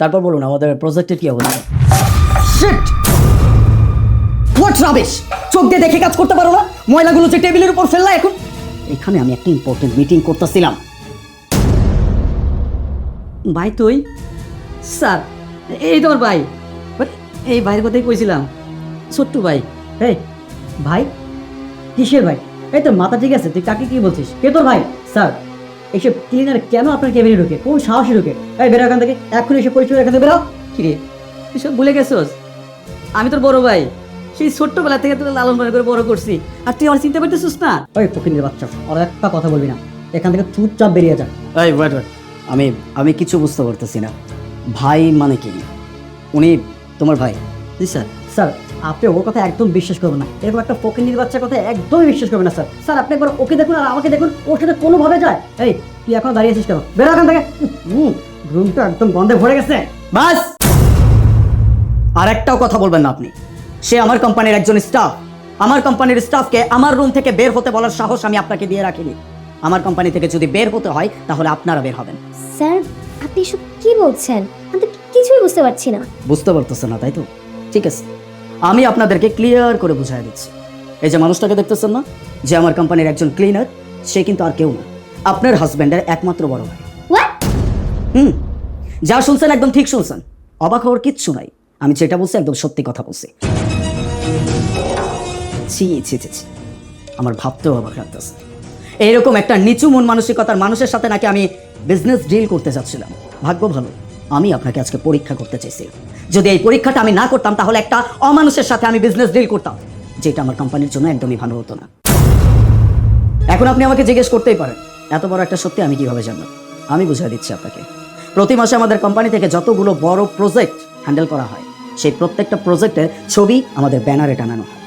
তারপর বলুন, আমাদের প্রজেক্টের কি অবস্থা? চোখ দিয়ে দেখে কাজ করতে পারো না? ময়লাগুলো যে টেবিলের উপর ফেললা এখন। এখানে আমি একটা ইম্পর্টেন্ট মিটিং করতেছিলাম। ভাই, তুই? স্যার, এই তোমার ভাই। এই ভাইয়ের কথাই কইছিলাম। ছোট্ট ভাই। এই, ভাই? কিসের ভাই? এই তোর মাথা ঠিক আছে, তুই কাকে কি বলছিস? কে তোর ভাই? স্যার। এইসব ক্লিনার কেন আপনার কেবিনে ঢুকে? কোন সাহসে ঢুকে? এই বেরো এখান থেকে এখন এসে পরিচয় এখান থেকে বেরো। কিরে তুই সব ভুলে গেছোস? আমি তোর বড় ভাই। সেই ছোট্টবেলা থেকে তোর লালন পালন করে বড় করছি। আর তুই আমার চিন্তা করতেছিস না? ওই ফকিনের বাচ্চা আর একটা কথা বলবি না। এখান থেকে চুপচাপ বেরিয়ে যা। এই ওয়েট ওয়েট আমি আমি কিছু বুঝতে পারতেছি না। ভাই মানে কি? উনি তোমার ভাই? জি স্যার। স্যার আপনি ওর কথা একদম বিশ্বাস করবেন না। এরকম একটা ফকিনির বাচ্চার কথা একদমই বিশ্বাস করবেন না স্যার। স্যার আপনি একবার ওকে দেখুন আর আমাকে দেখুন ওর সাথে কোনোভাবে যায়। এই তুই এখন দাঁড়িয়ে আছিস কেন? বেরো এখান থেকে। রুমটা একদম গন্ধে ভরে গেছে। বাস! আর একটাও কথা বলবেন না আপনি। সে আমার কোম্পানির একজন স্টাফ। আমার কোম্পানির স্টাফকে আমার রুম থেকে বের হতে বলার সাহস আমি আপনাকে দিয়ে রাখিনি। আমার কোম্পানি থেকে যদি বের হতে হয় তাহলে আপনারা বের হবেন। স্যার আপনি এসব কি বলছেন? আমি তো কিছুই বুঝতে পারছি না। বুঝতে পারতেছে না তাই তো? ঠিক আছে। আমি আপনাদেরকে ক্লিয়ার করে বুঝাই দিচ্ছি। এই যে মানুষটাকে দেখতেছেন না? যে আমার কোম্পানির একজন ক্লিনার সে কিন্তু আর কেউ না। আপনার হাজব্যান্ডের একমাত্র বড় ভাই। হুম। যা শুনছেন একদম ঠিক শুনছেন। অবাক হওয়ার কিচ্ছু নাই। আমি যেটা বলছি একদম সত্যি কথা বলছি। ছি ছি ছি ছি। আমার ভাবতেও অবাক লাগতেছে। এইরকম একটা নিচু মন মানসিকতার মানুষের সাথে নাকি আমি বিজনেস ডিল করতে যাচ্ছিলাম। ভাগ্য ভালো। আমি আপনাকে আজকে পরীক্ষা করতে চাইছিলাম যদি এই পরীক্ষাটা আমি না করতাম, তাহলে একটা অমানুষের সাথে আমি বিজনেস ডিল করতাম, যেটা আমার কোম্পানির জন্য একদমই ভালো হতো না। এখন আপনি আমাকে জিজ্ঞেস করতেই পারেন, এত বড় একটা সত্যি আমি কীভাবে জানলাম? আমি বুঝিয়ে দিচ্ছি আপনাকে। প্রতি মাসে আমাদের কোম্পানি থেকে যতগুলো বড় প্রজেক্ট হ্যান্ডেল করা হয়, সেই প্রত্যেকটা প্রজেক্টের ছবি আমাদের ব্যানারে টানানো হয়।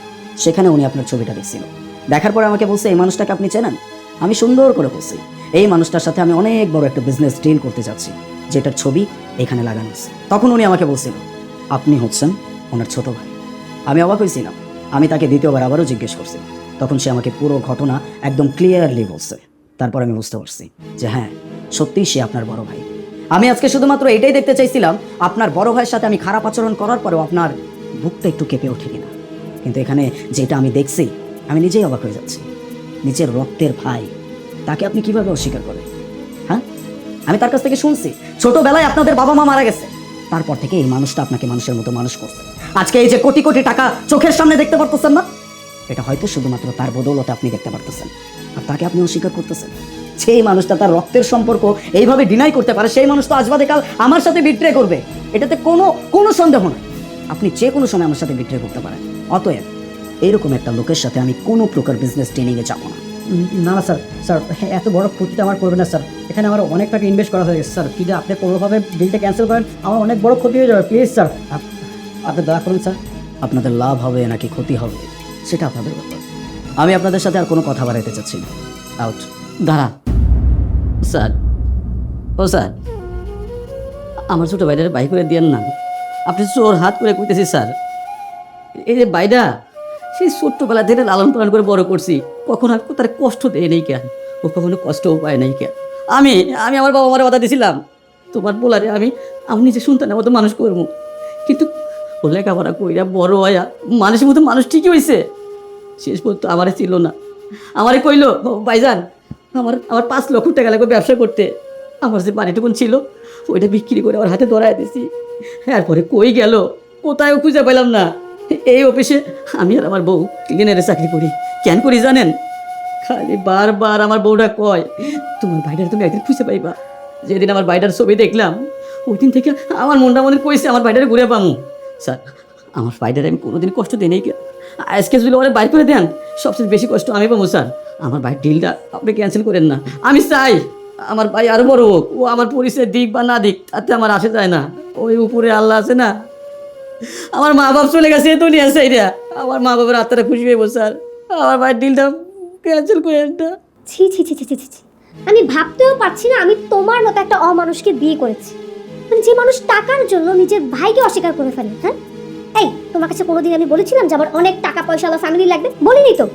সেখানে উনি আপনার ছবিটা দেখছিল। দেখার পরে আমাকে বলছে, এই মানুষটাকে আপনি চেনেন? আমি সুন্দর করে বলছি, এই মানুষটার সাথে আমি অনেক বড় একটা বিজনেস ডিল করতে যাচ্ছি, যেটার ছবি এখানে লাগানো আছে। তখন উনি আমাকে বলছিল, আপনি হচ্ছেন ওনার ছোট ভাই। আমি অবাক হয়েছিলাম। আমি তাকে দ্বিতীয়বার আবারও জিজ্ঞেস করছি। তখন সে আমাকে পুরো ঘটনা একদম ক্লিয়ারলি বলছে। তারপর আমি বুঝতে পারছি যে হ্যাঁ সত্যিই সে আপনার বড় ভাই। আমি আজকে শুধুমাত্র এটাই দেখতে চাইছিলাম, আপনার বড় ভাইয়ের সাথে আমি খারাপ আচরণ করার পরেও আপনার বুকটা একটু কেঁপে ওঠে কিনা। কিন্তু এখানে যেটা আমি দেখছি, আমি নিজেই অবাক হয়ে যাচ্ছি। নিজের রক্তের ভাই। তাকে আপনি কীভাবে অস্বীকার করেন? হ্যাঁ? আমি তার কাছ থেকে শুনছি। ছোটবেলায় আপনাদের বাবা মা মারা গেছে। তারপর থেকে এই মানুষটা আপনাকে মানুষের মতো মানুষ করছে। আজকে এই যে কোটি কোটি টাকা চোখের সামনে দেখতে পারতেছেন না? এটা হয়তো শুধুমাত্র তার বদৌলতে আপনি দেখতে পারতেছেন। আর তাকে আপনি অস্বীকার করতেছেন। সেই মানুষটা তার রক্তের সম্পর্ক এইভাবে ডিনাই করতে পারে, সেই মানুষ তো আজ বাদে কাল আমার সাথে বিট্রে করবে। এটাতে কোনো কোনো সন্দেহ নয় আপনি যে কোনো সময় আমার সাথে বিট্রে করতে পারেন। অতএব এইরকম একটা লোকের সাথে আমি কোনো প্রকার বিজনেস ট্রেনিংয়ে যাব না। না স্যার স্যার এত বড় ক্ষতিটা আমার করবে না স্যার এখানে আমার অনেক টাকা ইনভেস্ট করা হয়ে গেছে স্যার যদি আপনি কোনোভাবে বিলটা ক্যান্সেল করেন, আমার অনেক বড় ক্ষতি হয়ে যাবে প্লিজ স্যার আপনি দয়া করুন স্যার আপনাদের লাভ হবে, নাকি ক্ষতি হবে, সেটা আপনাদের ব্যাপার। আমি আপনাদের সাথে আর কোনো কথা বাড়াইতে চাচ্ছি না। আউট দাঁড়া। স্যার। ও, স্যার। আমার ছোটো ভাইটারে বাই করে দিয়েন না। আপনি চোর হাত করে কইতেছি, স্যার। এই যে বাইডা সেই ছোট্টবেলা থেকে লালন পালন করে বড় করছি কখনো আর তার কষ্ট দেয় নেই কেন? ও কখনো কষ্টও পায় নাই কেন? আমি আমি আমার বাবা মারা কথা দিছিলাম। তোমার বলারে আমি আমি নিজে সন্তানের মতো মানুষ করব কিন্তু লেখাপড়া কইরা বড় হয়া মানুষের মতো মানুষ ঠিকই হয়েছে শেষ পর্যন্ত আমারে ছিল না। আমারে কইলো "ও, ভাইজান আমার আমার পাঁচ লক্ষ টাকা লাগবে ব্যবসা করতে। আমার যে বাড়িটুকুন ছিল ওইটা বিক্রি করে আমার হাতে ধরায় দিছি। এরপরে কই গেল? কোথায়ও খুঁজে পেলাম না। এই অফিসে আমি আর আমার বউ ক্লিনারে চাকরি করি। কেন করি জানেন? খালি বারবার আমার বউটা কয়, তোমার ভাইটার তুমি একদিন খুঁজে পাইবা। যেদিন আমার ভাইটার ছবি দেখলাম ওই দিন থেকে আমার মনটা মনে কইছে আমার ভাইটারে ঘুরে পামু। স্যার, আমার ভাইটারে আমি কোনোদিন কষ্ট দিই নাই আজকে যদি ওরা বাইর করে দেন, সবচেয়ে বেশি কষ্ট আমি পাবো স্যার। আমার ভাই ডিলটা আপনি ক্যান্সেল করেন না। আমি চাই আমার ভাই আরও বড় হোক, ও আমার পরিচয় দিক বা না দিক, তাতে আমার আসে যায় না। ওই উপরে আল্লাহ আছে না আমার মা বাপ চলে গেছে তো নিয়ে আসে এটা আমার মা বাবার আত্মারা খুশি হইব স্যার আমার ভাই ডিলটা ক্যান্সেল করেন না ছি ছি ছি ছি ছি ছি। আমি ভাবতেও পারছি না, আমি তোমার মতো একটা অমানুষকে বিয়ে করেছি। মানে যে মানুষ টাকার জন্য নিজের ভাইকে অস্বীকার করে ফেলে হ্যাঁ? এই, তোমার কাছে কোনোদিন আমি বলেছিলাম যে আমার অনেক টাকা পয়সা ফ্যামিলি লাগবে? বলিনি তো।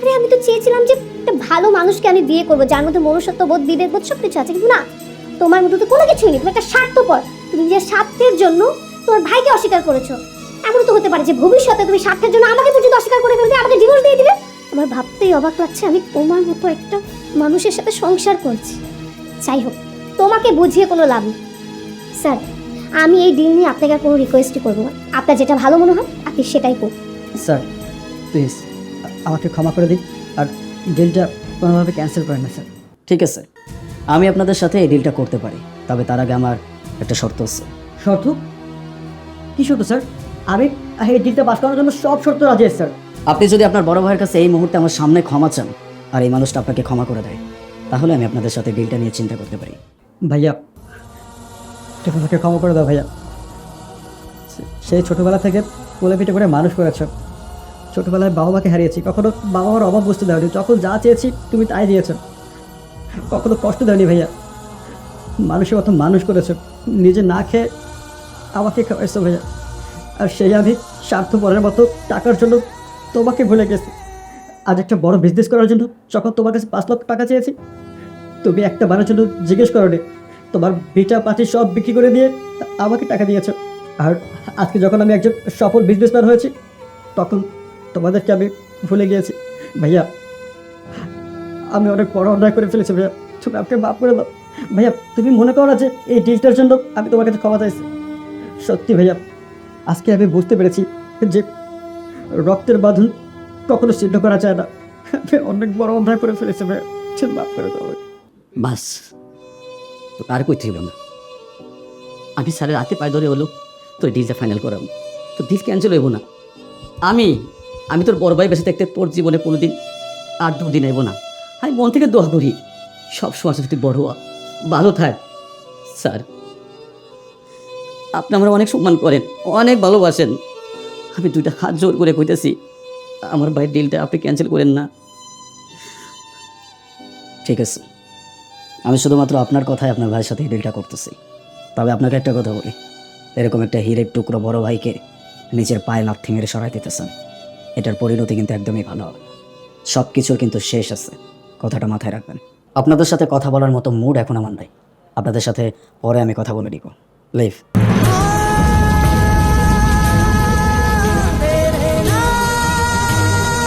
আরে, আমি তো চেয়েছিলাম যে একটা ভালো মানুষকে আমি বিয়ে করব, যার মধ্যে মনুষ্যত্ব বোধ বিবেক বোধ সব কিছু আছে। কিন্তু না, তোমার মধ্যে তো কোনো কিছুই নেই, তুমি একটা স্বার্থপর। তুমি নিজের স্বার্থের জন্য তোমার ভাইকে অস্বীকার করেছ। এমন তো হতে পারে যে ভবিষ্যতে তুমি স্বার্থের জন্য আমাকে পর্যন্ত অস্বীকার করে ফেলবে আমাকে ডিভোর্স দিয়ে দিবে। আমার ভাবতেই অবাক লাগছে আমি তোমার মতো একটা মানুষের সাথে সংসার করছি। যাই হোক তোমাকে বুঝিয়ে কোনো লাভ নেই। স্যার আমি এই ডিল নিয়ে আপনাকে আর কোনো রিকোয়েস্টই করব না। আপনার যেটা ভালো মনে হয় আপনি সেটাই করুন। স্যার প্লিজ আমাকে ক্ষমা করে দিন। আর ডিলটা কোনোভাবে ক্যান্সেল করেন না স্যার। ঠিক আছে আমি আপনাদের সাথে এই ডিলটা করতে পারি। তবে তার আগে আমার একটা শর্ত আছে। শর্ত? কী শর্ত স্যার? আমি এই ডিলটা পাস করানোর জন্য সব শর্ত রাজি আছি স্যার। আপনি যদি আপনার বড় ভাইয়ের কাছে এই মুহূর্তে আমার সামনে ক্ষমা চান আর এই মানুষটা আপনাকে ক্ষমা করে দেয় তাহলে আমি আপনাদের সাথে ডিলটা নিয়ে চিন্তা করতে পারি। ভাইয়া আমাকে ক্ষমা করে দাও ভাইয়া। সে- সেই ছোটোবেলা থেকে কোলে পিঠে করে মানুষ করেছ। ছোটোবেলায় বাবা মাকে হারিয়েছি কখনো বাবা মার অভাব বুঝতে দেওনি যখন যা চেয়েছি তুমি তাই দিয়েছ। কখনো কষ্ট দেওনি ভাইয়া। মানুষের মতো মানুষ করেছ। নিজে না খেয়ে আমাকে খাওয়াইছো ভাইয়া আর সেই আমি স্বার্থপরের মতো টাকার জন্য তোমাকে ভুলে গেছি। আজ একটা বড় বিজনেস করার জন্য যখন তোমার কাছে পাঁচ লক্ষ টাকা চেয়েছি, তুমি একটা বারের জন্য জিজ্ঞেস করোনি। তোমার ভিটা পাতি সব বিক্রি করে দিয়ে আমাকে টাকা দিয়েছ। আর আজকে যখন আমি একজন সফল বিজনেসম্যান হয়েছি, তখন তোমাদেরকে আমি ভুলে গিয়েছি। ভাইয়া, আমি অনেক বড় অন্যায় করে ফেলেছি ভাইয়া। তুমি আমাকে মাফ করে দাও। ভাইয়া, তুমি মনে করো না যে এই ডিলটার জন্য আমি তোমার কাছে ক্ষমা চাইছি? সত্যি ভাইয়া, আজকে আমি বুঝতে পেরেছি যে রক্তের বাঁধন কখনো ছিন্ন করা যায় না। অনেক বড় অন্যায় করে ফেলেছি ভাইয়া। মাফ করে বাস তো আর কই ছিল না। আমি স্যারের হাতে পায়ে ধরে হলো তোর ডিলটা ফাইনাল করাবো তো ডিল ক্যান্সেল হইব না। আমি আমি তোর বড় ভাই বেঁচে থাকতে তোর জীবনে কোনো দিন আর দুদিন আইব না। আমি মন থেকে দোয়া করি, সব সময় তুই বড় ভালো থাক, স্যার। আপনি আমার অনেক সম্মান করেন, অনেক ভালোবাসেন। আমি দুইটা হাত জোর করে কইতেছি, আমার ভাইয়ের ডিলটা আপনি ক্যান্সেল করেন না। ঠিক আছে, আমি শুধুমাত্র আপনার কথাই আপনার ভাইয়ের সাথে ডিলটা করতেছি। তবে আপনাকে একটা কথা বলি, এরকম একটা হিরের টুকরো বড় ভাইকে নিজের পায়ে লাথি মেরে সরাই দিতেছেন, এটার পরিণতি কিন্তু একদমই ভালো হবে সব কিছুর কিন্তু শেষ আছে, কথাটা মাথায় রাখবেন। আপনাদের সাথে কথা বলার মতো মুড এখন আমার নাই। আপনাদের সাথে পরে আমি কথা বলে নিব। লিভ